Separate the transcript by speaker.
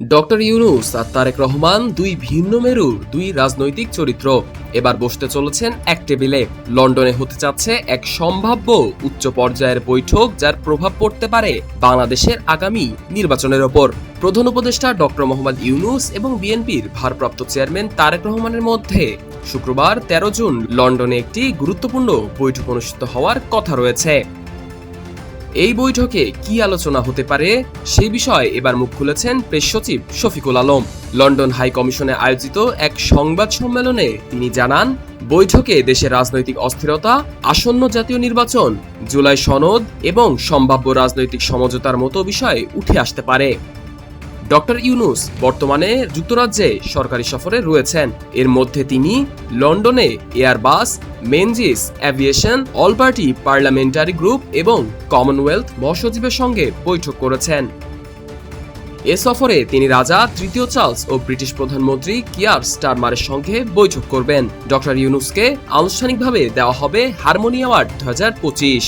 Speaker 1: Doctor Yunus আর তারেক রহমান দুই ভিন্ন মেরুর দুই রাজনৈতিক চরিত্র। এবার বসতে চলেছেন এক টেবিলে। লন্ডনে হতে যাচ্ছে এক সম্ভাব্য উচ্চ পর্যায়ের বৈঠক যার প্রভাব পড়তে পারে বাংলাদেশের আগামী নির্বাচনের ওপর। প্রধান উপদেষ্টা ডক্টর মোহাম্মদ ইউনুস এবং বিএনপির ভারপ্রাপ্ত চেয়ারম্যান তারেক রহমানের মধ্যে শুক্রবার তেরো জুন লন্ডনে একটি গুরুত্বপূর্ণ বৈঠক অনুষ্ঠিত হওয়ার কথা রয়েছে। এই বৈঠকে কি আলোচনা হতে পারে সে বিষয়ে এবার মুখ খুলেছেন প্রেস সচিব শফিকুল আলম। লন্ডন হাই কমিশনে আয়োজিত এক সংবাদ সম্মেলনে তিনি জানান, বৈঠকে দেশের রাজনৈতিক অস্থিরতা, আসন্ন জাতীয় নির্বাচন, জুলাই সনদ এবং সম্ভাব্য রাজনৈতিক সমঝোতার মতো বিষয়ে উঠে আসতে পারে। ডক্টর ইউনুস বর্তমানে যুক্তরাজ্যে সরকারি সফরে রয়েছেন। এর মধ্যে তিনি লন্ডনে Airbus, Menzies Aviation, all party parliamentary group এবং কমনওয়েলথ মহাসচিবের সঙ্গে বৈঠক করেছেন। এ সফরে তিনি রাজা, তৃতীয় চার্লস ও ব্রিটিশ প্রধানমন্ত্রী কিয়ার স্টারমারের সঙ্গে বৈঠক করবেন। ডক্টর ইউনুসকে আনুষ্ঠানিকভাবে দেওয়া হবে হারমোনি অ্যাওয়ার্ড দু হাজার পঁচিশ।